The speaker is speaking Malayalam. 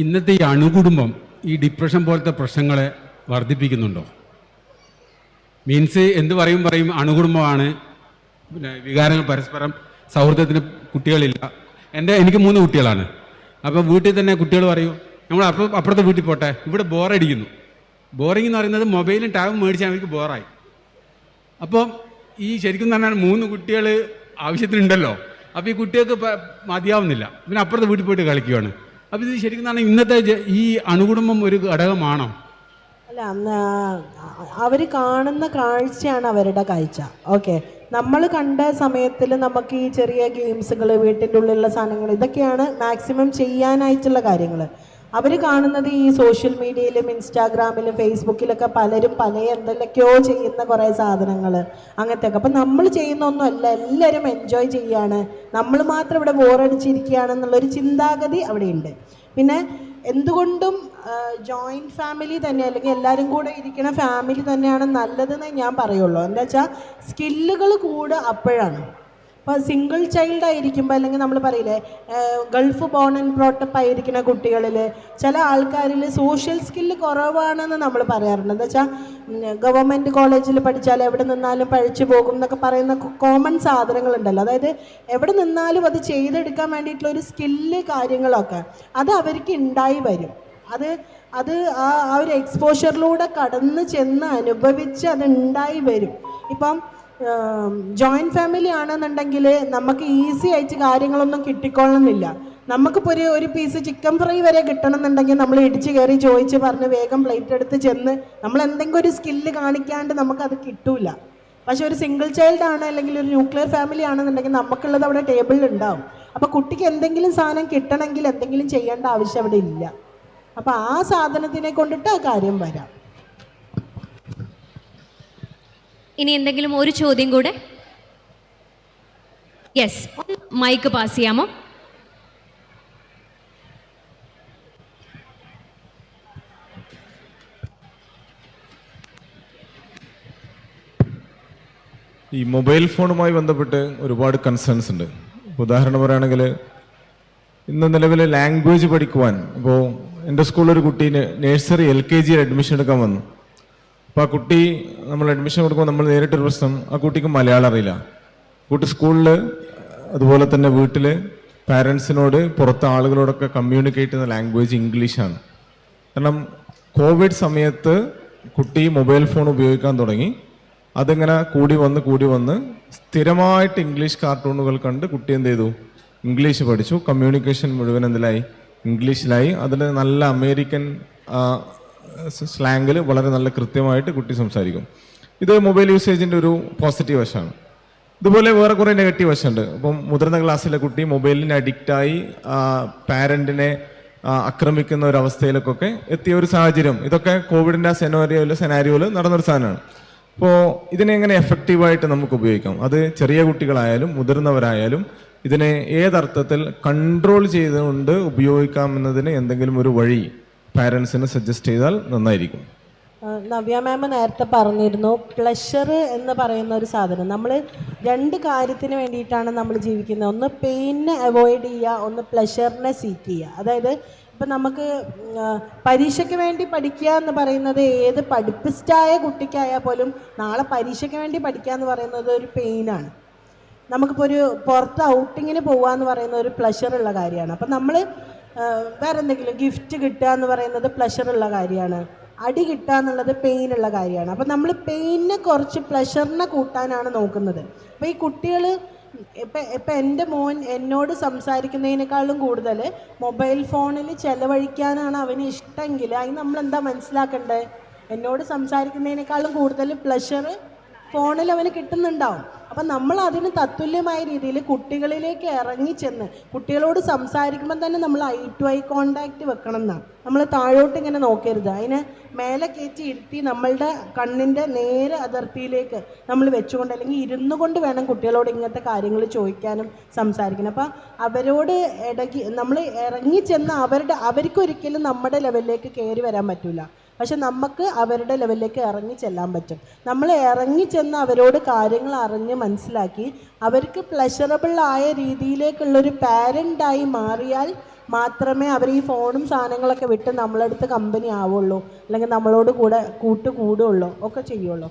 ഇന്നത്തെ ഈ അണുകുടുംബം ഈ ഡിപ്രഷൻ പോലത്തെ പ്രശ്നങ്ങളെ വർദ്ധിപ്പിക്കുന്നുണ്ടോ? മീൻസ് എന്ത് പറയും പറയും അണുകുടുംബമാണ്. പിന്നെ വികാരങ്ങൾ പരസ്പരം സൗഹൃദത്തിന് കുട്ടികളില്ല. എന്റെ എനിക്ക് മൂന്ന് കുട്ടികളാണ്. അപ്പോൾ വീട്ടിൽ തന്നെ കുട്ടികൾ പറയൂ നമ്മൾ അപ്പോൾ അപ്പുറത്തെ വീട്ടിൽ പോട്ടെ. ഇവിടെ ബോറടിക്കുന്നു. ബോറിംഗ് എന്ന് പറയുന്നത് മൊബൈലും ടാബും മേടിച്ചാൽ അവർക്ക് ബോറായി. അപ്പോൾ ഈ ശരിക്കും പറഞ്ഞാൽ മൂന്ന് കുട്ടികൾ ആവശ്യത്തിനുണ്ടല്ലോ. അപ്പോൾ ഈ കുട്ടികൾക്ക് മതിയാവുന്നില്ല. പിന്നെ അപ്പുറത്തെ വീട്ടിൽ പോയിട്ട് കളിക്കുകയാണ് അപ്പോൾ ഇത് ശരിക്കും പറഞ്ഞാൽ ഇന്നത്തെ ഈ അണുകുടുംബം ഒരു ഘടകമാണോ? അല്ല അവർ കാണുന്ന കാഴ്ചയാണ് അവരുടെ കാഴ്ച. ഓക്കെ. നമ്മൾ കണ്ട സമയത്തിൽ നമുക്ക് ഈ ചെറിയ ഗെയിംസുകൾ വീട്ടിന്റെ ഉള്ളിലുള്ള സാധനങ്ങൾ ഇതൊക്കെയാണ് മാക്സിമം ചെയ്യാനായിട്ടുള്ള കാര്യങ്ങൾ അവർ കാണുന്നത് ഈ സോഷ്യൽ മീഡിയയിലും ഇൻസ്റ്റാഗ്രാമിലും ഫേസ്ബുക്കിലൊക്കെ പലരും പല എന്തെല്ലാം ചെയ്യുന്ന കുറേ സാധനങ്ങൾ അങ്ങനത്തെ ഒക്കെ അപ്പം നമ്മൾ ചെയ്യുന്ന ഒന്നുമല്ല എല്ലാവരും എൻജോയ് ചെയ്യാണ്. നമ്മൾ മാത്രം ഇവിടെ ബോറടിച്ചിരിക്കുകയാണെന്നുള്ളൊരു ചിന്താഗതി അവിടെയുണ്ട്. പിന്നെ എന്തുകൊണ്ടും ജോയിന്റ് ഫാമിലി തന്നെ അല്ലെങ്കിൽ എല്ലാവരും കൂടെ ഇരിക്കുന്ന ഫാമിലി തന്നെയാണ് നല്ലതെന്ന് ഞാൻ പറയുള്ളൂ. എന്താ വെച്ചാൽ സ്കില്ലുകൾ കൂടെ അപ്പോഴാണ്. ഇപ്പോൾ സിംഗിൾ ചൈൽഡ് ആയിരിക്കുമ്പോൾ അല്ലെങ്കിൽ നമ്മൾ പറയില്ലേ ഗൾഫ് ബോൺ ആൻഡ് ബ്രോട്ടപ്പ് ആയിരിക്കുന്ന കുട്ടികളിൽ ചില ആൾക്കാരിൽ സോഷ്യൽ സ്കില്ല് കുറവാണെന്ന് നമ്മൾ പറയാറുണ്ട്. എന്താ വെച്ചാൽ ഗവൺമെന്റ് കോളേജിൽ പഠിച്ചാൽ എവിടെ നിന്നാലും പഴിച്ചു പോകും എന്നൊക്കെ പറയുന്ന കോമൺ സാധനങ്ങളുണ്ടല്ലോ. അതായത് എവിടെ നിന്നാലും അത് ചെയ്തെടുക്കാൻ വേണ്ടിയിട്ടുള്ള ഒരു സ്കില്ല് കാര്യങ്ങളൊക്കെ അത് അവർക്ക് ഉണ്ടായി വരും. അത് അത് ആ ആ ഒരു എക്സ്പോഷറിലൂടെ കടന്ന് ചെന്ന് അനുഭവിച്ച് അത് ഉണ്ടായി വരും. ഇപ്പം ജോയിന്റ് ഫാമിലി ആണെന്നുണ്ടെങ്കിൽ നമുക്ക് ഈസി ആയിട്ട് കാര്യങ്ങളൊന്നും കിട്ടിക്കൊള്ളണമെന്നില്ല നമുക്കിപ്പോൾ ഒരു ഒരു പീസ് ചിക്കൻ ഫ്രൈ വരെ കിട്ടണമെന്നുണ്ടെങ്കിൽ നമ്മൾ ഇടിച്ച് കയറി ചോദിച്ച് പറഞ്ഞ് വേഗം പ്ലേറ്റ് എടുത്ത് ചെന്ന് നമ്മൾ എന്തെങ്കിലും ഒരു സ്കില്ല് കാണിക്കാണ്ട് നമുക്കത് കിട്ടൂല. പക്ഷെ ഒരു സിംഗിൾ ചൈൽഡ് ആണ് അല്ലെങ്കിൽ ഒരു ന്യൂക്ലിയർ ഫാമിലി ആണെന്നുണ്ടെങ്കിൽ നമുക്കുള്ളത് അവിടെ ടേബിളിൽ ഉണ്ടാവും. അപ്പോൾ കുട്ടിക്ക് എന്തെങ്കിലും സാധനം കിട്ടണമെങ്കിൽ എന്തെങ്കിലും ചെയ്യേണ്ട ആവശ്യം അവിടെ ഇല്ല. അപ്പോൾ ആ സാധനത്തിനെ കൊണ്ടിട്ട് ആ കാര്യം വരാം. ഇനി എന്തെങ്കിലും ഒരു ചോദ്യം കൂടെ? യെസ് മൈക്ക് പാസ് ചെയ്യാമോ? ഈ മൊബൈൽ ഫോണുമായി ബന്ധപ്പെട്ട് ഒരുപാട് കൺസേൺസ് ഉണ്ട്. ഉദാഹരണം പറയുകയാണെങ്കിൽ ഇന്ന് നിലവിൽ ലാംഗ്വേജ് പഠിക്കുവാൻ ഇപ്പോൾ എന്റെ സ്കൂളിൽ ഒരു കുട്ടി nursery L K G admission എടുക്കാൻ വന്നു. അപ്പോൾ ആ കുട്ടി നമ്മൾ അഡ്മിഷൻ കൊടുക്കുമ്പോൾ നമ്മൾ നേരിട്ടൊരു പ്രശ്നം ആ കുട്ടിക്ക് മലയാളം അറിയില്ല. കുട്ടി സ്കൂളിൽ അതുപോലെ തന്നെ വീട്ടിൽ പാരൻസിനോട് പുറത്തെ ആളുകളോടൊക്കെ കമ്മ്യൂണിക്കേറ്റ് ചെയ്യുന്ന ലാംഗ്വേജ് ഇംഗ്ലീഷാണ് കാരണം കോവിഡ് സമയത്ത് കുട്ടി മൊബൈൽ ഫോൺ ഉപയോഗിക്കാൻ തുടങ്ങി. അതിങ്ങനെ കൂടി വന്ന് കൂടി വന്ന് സ്ഥിരമായിട്ട് ഇംഗ്ലീഷ് കാർട്ടൂണുകൾ കണ്ട് കുട്ടി എന്ത് ചെയ്തു? ഇംഗ്ലീഷ് പഠിച്ചു. കമ്മ്യൂണിക്കേഷൻ മുഴുവൻ എന്തിലായി? ഇംഗ്ലീഷിലായി അതിൽ നല്ല അമേരിക്കൻ സ്ലാങ്ങിൽ വളരെ നല്ല കൃത്യമായിട്ട് കുട്ടി സംസാരിക്കും. ഇത് മൊബൈൽ യൂസേജിന്റെ ഒരു പോസിറ്റീവ് വശമാണ്. ഇതുപോലെ വേറെ കുറേ നെഗറ്റീവ് വശമുണ്ട്. അപ്പം മുതിർന്ന ക്ലാസ്സിലെ കുട്ടി മൊബൈലിന് അഡിക്റ്റായി പാരന്റിനെ ആക്രമിക്കുന്ന ഒരു അവസ്ഥയിലേക്കൊക്കെ എത്തിയ ഒരു സാഹചര്യം. ഇതൊക്കെ കോവിഡിന്റെ ആ സെനോറിയോയിൽ സെനാരിയോയിൽ നടന്നൊരു സാധനമാണ്. അപ്പോൾ ഇതിനെ എങ്ങനെ എഫക്റ്റീവായിട്ട് നമുക്ക് ഉപയോഗിക്കാം? അത് ചെറിയ കുട്ടികളായാലും മുതിർന്നവരായാലും ഇതിനെ ഏതർത്ഥത്തിൽ കൺട്രോൾ ചെയ്തുകൊണ്ട് ഉപയോഗിക്കാമെന്നതിന് എന്തെങ്കിലും ഒരു വഴി പാരൻസിന് സജസ്റ്റ് ചെയ്താൽ നന്നായിരിക്കും. നവ്യ മാമ നേരത്തെ പറഞ്ഞിരുന്നു പ്ലഷർ എന്ന് പറയുന്ന ഒരു സാധനം. നമ്മൾ രണ്ട് കാര്യത്തിന് വേണ്ടിയിട്ടാണ് നമ്മൾ ജീവിക്കുന്നത്. ഒന്ന് പെയിനെ അവോയ്ഡ് ചെയ്യുക ഒന്ന് പ്ലഷറിനെ സീക്ക് ചെയ്യുക. അതായത് ഇപ്പം നമുക്ക് പരീക്ഷയ്ക്ക് വേണ്ടി പഠിക്കുക എന്ന് പറയുന്നത് ഏത് പഠിപ്പിസ്റ്റായ കുട്ടിക്കായാൽ പോലും നാളെ പരീക്ഷയ്ക്ക് വേണ്ടി പഠിക്കുക എന്ന് പറയുന്നത് ഒരു പെയിനാണ് നമുക്കിപ്പോൾ ഒരു പുറത്ത് ഔട്ടിങ്ങിന് പോകുക എന്ന് പറയുന്ന ഒരു പ്ലഷറുള്ള കാര്യമാണ്. അപ്പം നമ്മൾ വേറെ എന്തെങ്കിലും ഗിഫ്റ്റ് കിട്ടുക എന്ന് പറയുന്നത് പ്ലഷറുള്ള കാര്യമാണ്. അടി കിട്ടുക എന്നുള്ളത് പെയിനുള്ള കാര്യമാണ്. അപ്പം നമ്മൾ പെയിനെ കുറച്ച് പ്ലഷറിനെ കൂട്ടാനാണ് നോക്കുന്നത്. അപ്പോൾ ഈ കുട്ടികൾ ഇപ്പം ഇപ്പം എന്റെ മോൻ എന്നോട് സംസാരിക്കുന്നതിനേക്കാളും കൂടുതൽ മൊബൈൽ ഫോണിൽ ചിലവഴിക്കാനാണ് അവന് ഇഷ്ടമെങ്കിൽ അതിന് നമ്മൾ എന്താ മനസ്സിലാക്കേണ്ടത് എന്നോട് സംസാരിക്കുന്നതിനേക്കാളും കൂടുതൽ പ്ലഷർ ഫോണിൽ അവന് കിട്ടുന്നുണ്ടാവും. അപ്പം നമ്മൾ അതിന് തത്തുല്യമായ രീതിയിൽ കുട്ടികളിലേക്ക് ഇറങ്ങി ചെന്ന് കുട്ടികളോട് സംസാരിക്കുമ്പോൾ തന്നെ നമ്മൾ ഐ ടു ഐ കോണ്ടാക്റ്റ് വെക്കണം എന്നാണ് നമ്മൾ താഴോട്ട് ഇങ്ങനെ നോക്കരുത്. അതിനെ മേലെ കയറ്റി ഇരുത്തി നമ്മളുടെ കണ്ണിന്റെ നേരെ അതിർത്തിയിലേക്ക് നമ്മൾ വെച്ചുകൊണ്ട് അല്ലെങ്കിൽ ഇരുന്നു കൊണ്ട് വേണം കുട്ടികളോട് ഇങ്ങനത്തെ കാര്യങ്ങൾ ചോദിക്കാനും സംസാരിക്കണം അപ്പം അവരോട് ഇടകി നമ്മൾ ഇറങ്ങി ചെന്ന് അവരുടെ അവർക്കൊരിക്കലും നമ്മുടെ ലെവലിലേക്ക് കയറി വരാൻ പറ്റില്ല പക്ഷെ നമുക്ക് അവരുടെ ലെവലിലേക്ക് ഇറങ്ങി ചെല്ലാൻ പറ്റും. നമ്മൾ ഇറങ്ങി ചെന്ന് അവരോട് കാര്യങ്ങൾ അറിഞ്ഞ് മനസ്സിലാക്കി അവർക്ക് പ്ലഷറബിൾ ആയ രീതിയിലേക്കുള്ളൊരു പാരന്റായി മാറിയാൽ മാത്രമേ അവർ ഈ ഫോണും സാധനങ്ങളൊക്കെ വിട്ട് നമ്മളടുത്ത് കമ്പനി ആവുള്ളൂ. അല്ലെങ്കിൽ നമ്മളോട് കൂടെ കൂട്ട് കൂടുള്ളൂ ഒക്കെ ചെയ്യുള്ളൂ.